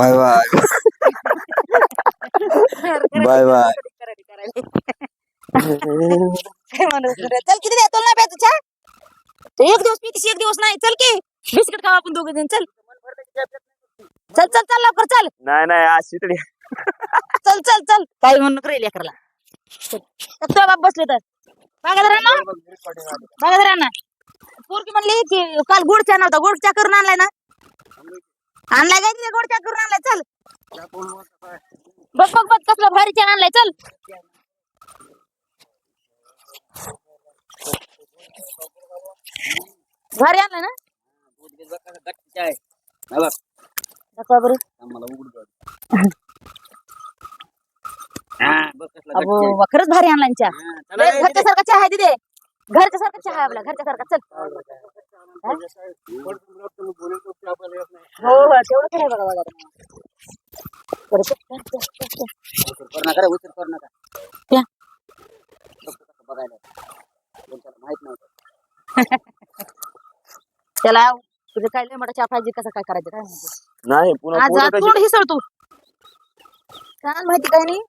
Bye bye bye bye? चल किती द्या तुला नाही प्यायचं? चहा? तू एक दिवस पितीस एक दिवस नाही. चल की. बिस्किट खाऊ आपण दोघे जण. चल. चल चल चल लवकर चल. नाही नाही आज शितडी चल चल चल. काय म्हणून राहील. तर तुझा बाप बसले तर? बघा जरा ना बघा जरा ना पोरकी म्हणली की काल गोड चहा नव्हता. गोड चहा करून आणलाय ना. आणलाय काय तिथे गोड चहा करून आणलाय चल. बघ बघ बघ कसला भारी चहा आणलाय. चल. भारी आणलाय ना? दाखवा बरं. अबो वा, खरंच भारी आणलाय चहा. घरच्या सारखा चहा आहे तिथे. घरच्या सारखा चहा आहे आपला. घरच्या सारखा चल हो हो तेवढं आहे बघा? बघा बघायला त्याला तुझं काय लय मोठा कसं काय करायचं काय नाही पुन्हा आज तोंड हिसळ तू. काय माहिती काय नाही.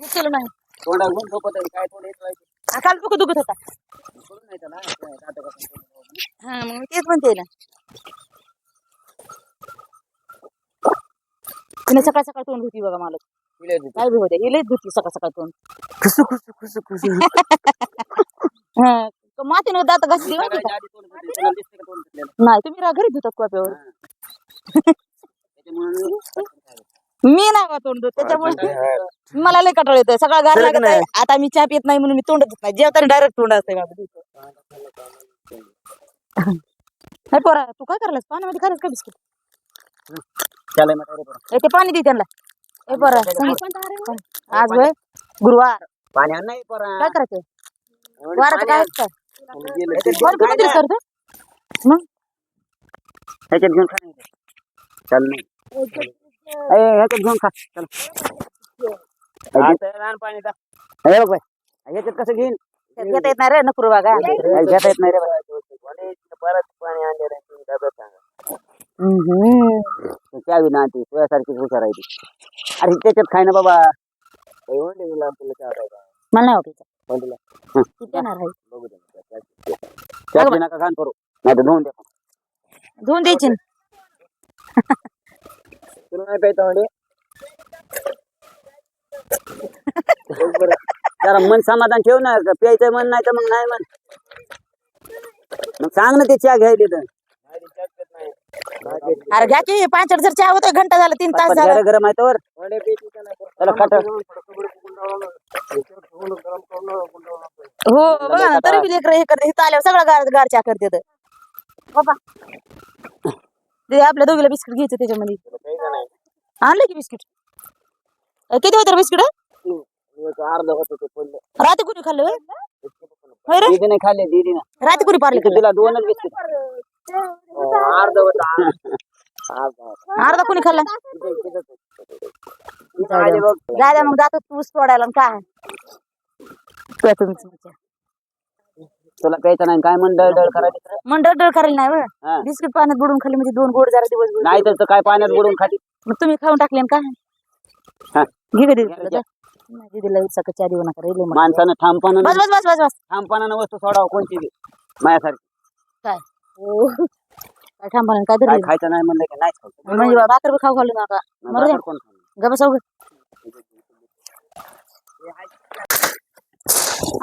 हिसळ नाही. काय तोंड काल दुखत दुखत होता. हा मग तेच म्हणते ना. तिने सकाळ सकाळ तोंड धुती बघा मला होते. काय बी होते? हिलेच धुती सकाळ सकाळ तोंड. खुसू खुसू खुसू खुसू. हा मातीनं दात घासली माहिती का? नाही तुम्ही रा- घरी धुतात कॉप्यावर. मी- नाही बा तोंड त्याच्यामुळे मला लय कटाळ येतोय सगळा गार खरं लागत आहे आता मी चहा पित नाही म्हणून मी तोंड धुत नाही जेवताना डायरेक्ट तोंड असते माझं नाही पोरा तू काय करायलास? पाण्यामध्ये खालीस का बिस्किट? ते पाणी दे त्यांना. ए पोरा. आज होय? गुरुवार. पाणी नाही पोरा. काय करायचं पाणी काय. असतं? करतो घेऊन खा नाही. चल ह्याच्यात घेऊन खा. चल. पाणी टाक. हे बघ बाई. ह्याच्यात कसं घेईन? घेता येत नाही रे नकुर बागा. घेता येत नाही रे. परत पाणी आणलेलं आहे, तुम्ही डब्यात सांगा. तू चावी ना ती तुझ्यासारखीच हुशार आहे ती. अरे त्याच्यात खाय ना बाबा. मला नाही वाटायचं बघू नका करू. नाही तर धुवून द्या धुवून द्यायची. तुला नाही प्यायचं म्हणजे. जरा मन समाधान ठेव ना प्यायचं मन नाही तर मग नाही मन मग सांग ना ते चहा घ्याय तिथं नाही, चहा पित नाही. नाही पित. अरे घ्या की पाच जर चहा होतोय घंटा झाला तीन तास झाला त्याला परत त्याला खट हो बघा ना तरी बी लेकर हे करते इथं आल्यावर सगळं गार गार चहा करते तर. बाबा ते आपल्या दोघीला बिस्किट घ्यायचं त्याच्यामध्ये. आणलं की बिस्किट किती होतं बिस्किट अर्ध होतं ते पडलं. रात्री कुणी खाल्लं होय? होय रे दीदीने खाल्ले दीदीने रात्री कुणी पारले तिला दोनच बिस्किट अर्ध होतं अर्ध. कुणी खाल्ला बघ. दादा मग जातो तूच तोडायला आणि काय प्या तुम्हीच मग चहा. तुला प्यायचं नाही काय म्हण डळ डळ करायचं मग डळ करायला नाही हा. बिस्किट पाण्यात बुडून खाल्ली म्हणजे दोन गोड जरा दिवस नाही तर काय पाण्यात बुडून खाती मग तुम्ही खाऊन टाकले ना हा. काय घे का दीदी घ्या. दीदीला सकाळ चहा देऊ नका रे लय मोठा. माणसानं ठामपणानं बस बस बस बस बस. ठामपणानं वस्तू सोडावं कोणती बी. माझ्यासारखी. काय? हो. काय थांबा काय काय धरली खायचं नाही म्हणलं की नाही खायचं म्हणजे बा- भाकर बी खाऊ घालू नका कोण खाणार? गप बसाव हाय.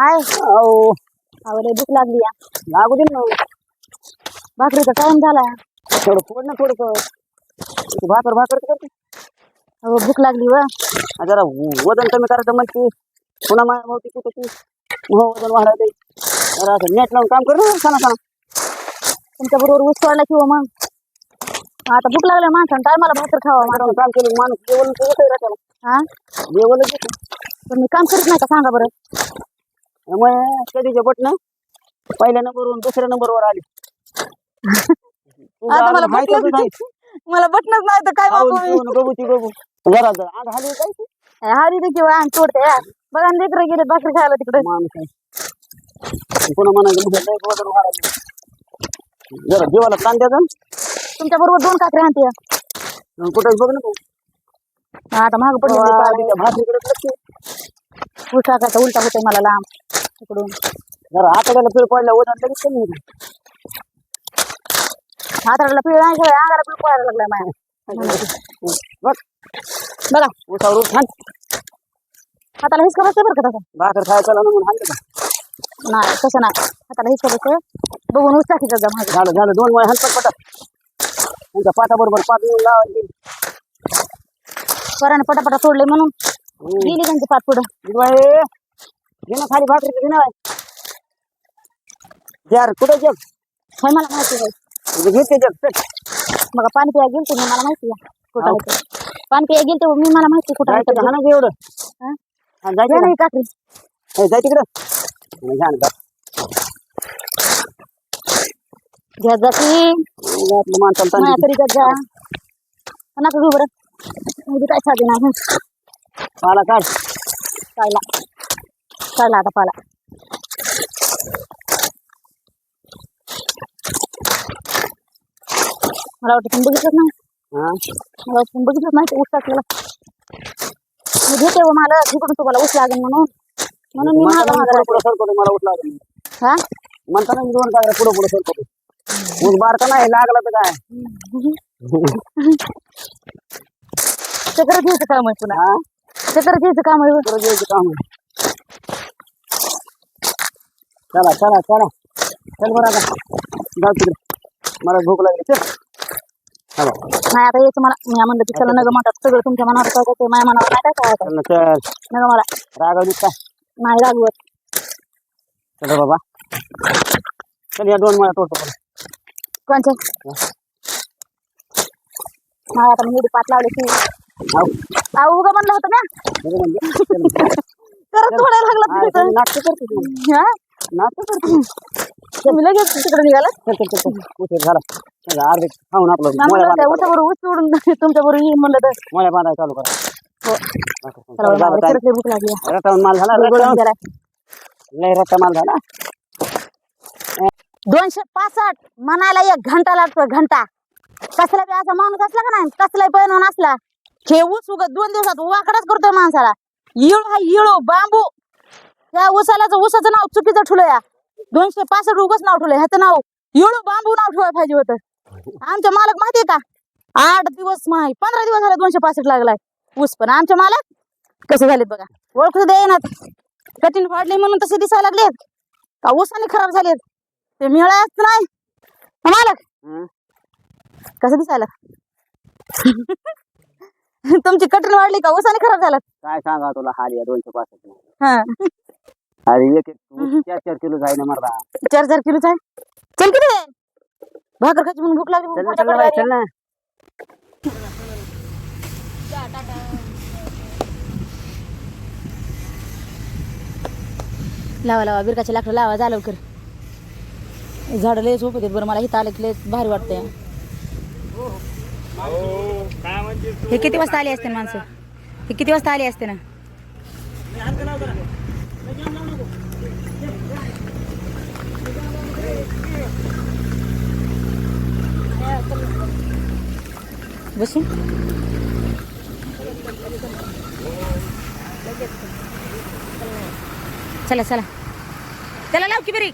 अहो, अहो लय भूक लागली या. लागू दे ना. भाकरीचा टाइम झाला. थोडं फोड ना थोडस. भाकर भाकर करते. अहो भूक लागली व. जरा वजन कमी करायचं म्हणते. पुन्हा माझ्या भोवती कुठं ती हो वजन वाढायला जरा असं नेट लावून काम कर ना सांगा सांगा तुमच्या बरोबर ऊस तोडला किंवा मग? आता भूक लागल्या माणसानं टायमाला भाकर खावा? मारून काम केलं माणूस जेवण त्याला हा जेवण पण मी काम करीत नाही का सांगा बरं. त्यामुळे कधीचे बटन पहिल्या नंबरवरून दुसऱ्या नंबरवर आली. आता मला नाही. मला बटनच नाही तर काय मी? बघू ती बघू. जरा जरा आग हाली काय ती? हा दिदी किंवा अंग तोडते हा. बघा ना लेकरं गेले भाकरी खायला तिकडे. माणूस आहे. म्हणायचं म्हणजे लय. जरा जीवाला ताण द्यायचा तुमच्या बरोबर दोन काकरी आणते. कुठं बघ ना आता महाग पडले तिच्या भाकरीकडे लक्ष उलटा उलटा होतोय मला लांब इकडून. जरा आतड्याला पिळ पडल्या वजन लगेच कमी होतं हाताला पिळ नाही खेळ अंगाला पिळ पडायला लागलाय माझ्या बघ. बघा उसावर हाण हाताला हिसका बसते बरं का तसं? भाकर खायचा ना म्हणून हाणलं का? नाही तसं नाही. हाताला हिसका बसते बघून ऊस टाकीचा जा माझं झालं झालं दोन वेळा हाणपट पटत त्यांच्या पाता बरोबर पात येऊन लावायची स्वराने पटापटा सोडले म्हणून. गेली त्यांची पाठ पुढं. बाई. घे ना खाली भाकरी घे ना यार कुठे जग हे मला माहिती आहे घेते मग पाणी पिया मला माहिती आहे कुठं आहे ते. पाणी पिया मी मला माहिती कुठं आहे ते. हाणायचं एवढं हा? हा, जायचं ना ही काकडी का? ए, जाय तिकडं घ्या ना घ्या जाती आपलं माणसाला ताण देते. तरी जा नका घेऊ बरं म्हणजे काय साधे नाही पाला काढ पाहिला आता पाला मला वाटतं तुम्ही बघितलं नाही. हा? मला वाटतं तुम्ही बघितलं नाही ते ऊस टाकलेला. मी घेते हो मला तिकडून तुम्हाला ऊस लागेल म्हणून. म्हणून मी म्हणताना मागं मी मागं पुढं सरकवतो मला उठला हा? म्हणताना मी दोन कागद पुढे पुढे सरकवतो. ऊस बारका नाही लागला तर काय? चक्र घ्यायचं काम आहे पुन्हा. हा? चक्र घ्यायचं काम आहे पुढे घ्यायचं काम आहे. चला चला चला. चल बरं आता. जाऊ तिकडे. मला भूक लागली. चला. नाही आता यायचं मला मी म्हणलं की चला नग म्हणतात सगळं तुमच्या मनावर काय ते माझ्या मनावर नाही काय काय नग मला. रागवलीत काय? नाही रागवत. चल बाबा. चल या दोन मला तोडतो. कोणचे नाही आता मी पाठ लावले की. अहो उगा म्हणलं होतं ना. करत थोडं लागलं नाटकं करते? नाटकं करते. तुम्ही लगेच तिकडे निघाला झाला. अर्धे खाऊन आपलं ऊस सोडून तुमच्या बरोबर येईन म्हणलं तर. मोळ्या बांधायला चालू करा. हो. चला, चला झालं मला time. खरंच लई भूक लागली. आहे. रटावून माल झाला गोळा रटावून केलाय. लय रट्टा माल झाला. दोनशे पासष्ट म्हणायला एक घंटा लागतो घंटा. कसला बी असा माणूस असला का नाही कसला पैलवान असला हे ऊस उगत दोन दिवसात वाकडाच करतोय माणसाला. इळू हा इळू बांबू. या ऊसाला ऊसाचं नाव चुकीचं ठेवलं या दोनशे पासष्ट उगच नाव ठेवलं ह्याचं नाव इळू बांबू नाव ठेवायला पाहिजे होतं. आमच्या मालक माहितीये का? आठ दिवस माही पंधरा दिवस झाले दोनशे पासष्ट लागलाय. ऊस पण. आमचे मालक कसे झालेत बघा? ओळखू दे ना. कठीण फाडले म्हणून तसे दिसायला लागलेत. का ऊसाने खराब झालेत? ते मिळायच नाही. मालक? कसं दिसायला? तुमची कठीण वाढली का? ऊसाने खराब झाला? काय सांगा तुला? हाल या दोनशे पासष्ट हा. अरे एक चार चार किलो जाईना मरदा. चार चार किलोचा आहे? चल किती? भाकर खायची म्हणून भूक लागली चल म्हणून ना, चल ना फटाफट बाई, आली. चल ना. लावा लावा बिरकाचे लाकडं लावा जा लवकर. झाडं लय झोप येतात बरं मला इथं आलं की लय भारी वाटतंय. हे किती वाजता आली असते ना माणसं? हे किती वाजता आली असते ना? बसून. चला चला. चला लाव की बरी.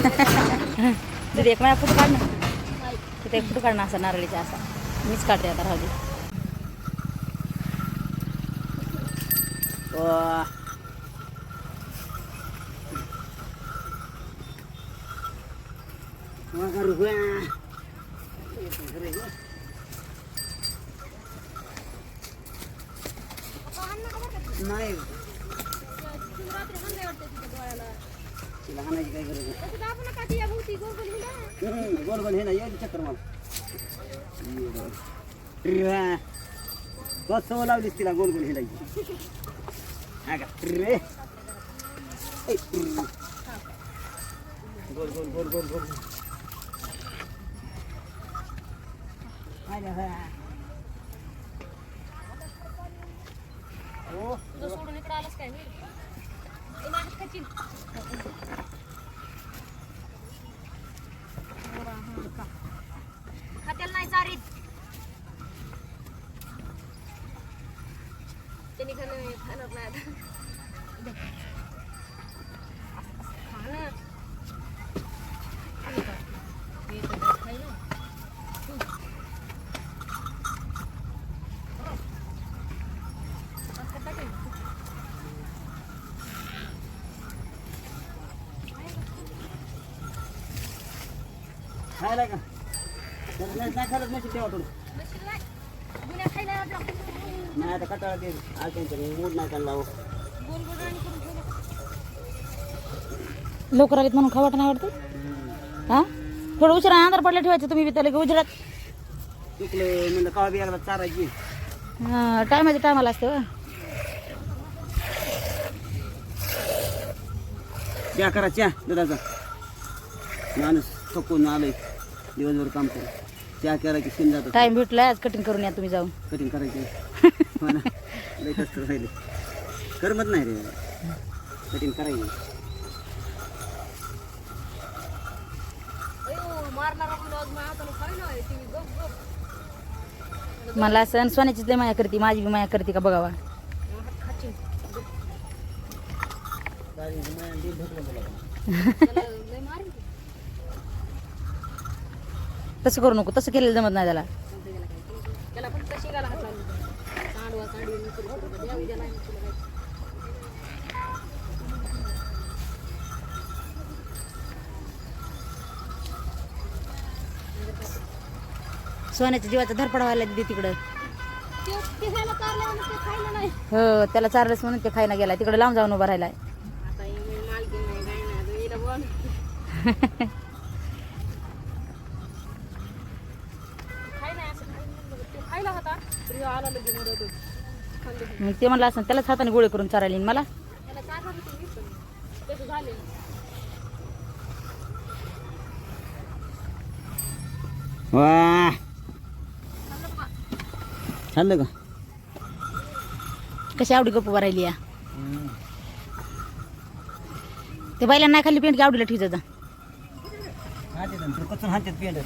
दीदी एक माझ्या फोटो काढ ना. तिथे एक फोटो काढ ना असा नारळीचा असा. मीच काढते आता राहू दे वा. वा, रुपया. नाही तिला हाणायची काय गरज नाही. गोल गोल हे ना ये चक्कर मला बस सवय लावलीस तिला गोल गोल हिंडायची हा का? रे. गोल गोल गोल गोल गोल हो, सोडून इकडे आलास काय? मी खात्याला नाही चारीत त्यांनी खाणं खाणार नाही आता खायलाच नाही ठेवा थोडं. नाही आता कटाळा ते आज त्यांच्या मूड नाही त्यांना हो. लवकर आलीत म्हणून खावट नाही वाटतं हा? थोडं उशिरा अंधार पडला ठेवायचं तुम्ही बी त्याला उजेडात चुकलं म्हणलं कावा बी एकदा चारायची टायमाच्या टायमाला असतं. चहा करा दुधाचा. माणूस थकून आलोय. दिवसभर काम करू. चहा करायची शिन जातो. टाइम भेटला आज कटिंग करून या तुम्ही जाऊन. कठीण करायची. हो ना. लई कष्ट राहिले. करमत नाही रे. कठीण करायची. मला सण सोन्याचीच लय माया करते माझी बी माया करते का बघावा. तसं करू नको तसं केलेलं जमत नाही त्याला. सोन्याच्या जीवाचा धरपड व्हायला दिली तिकडं. हो त्याला चारलंच म्हणून ते खायला गेला. तिकडे लांब जाऊन उभा राहिलाय. मग ते म्हणलं असं त्यालाच हाताने गोळे करून चारायला येईन मला. वा. चाललं का? कशी आवडी गप्प उभा राहिली या? ते बायला नाही खाल्ली पेंट की आवडीला ठेवत हातात पेंड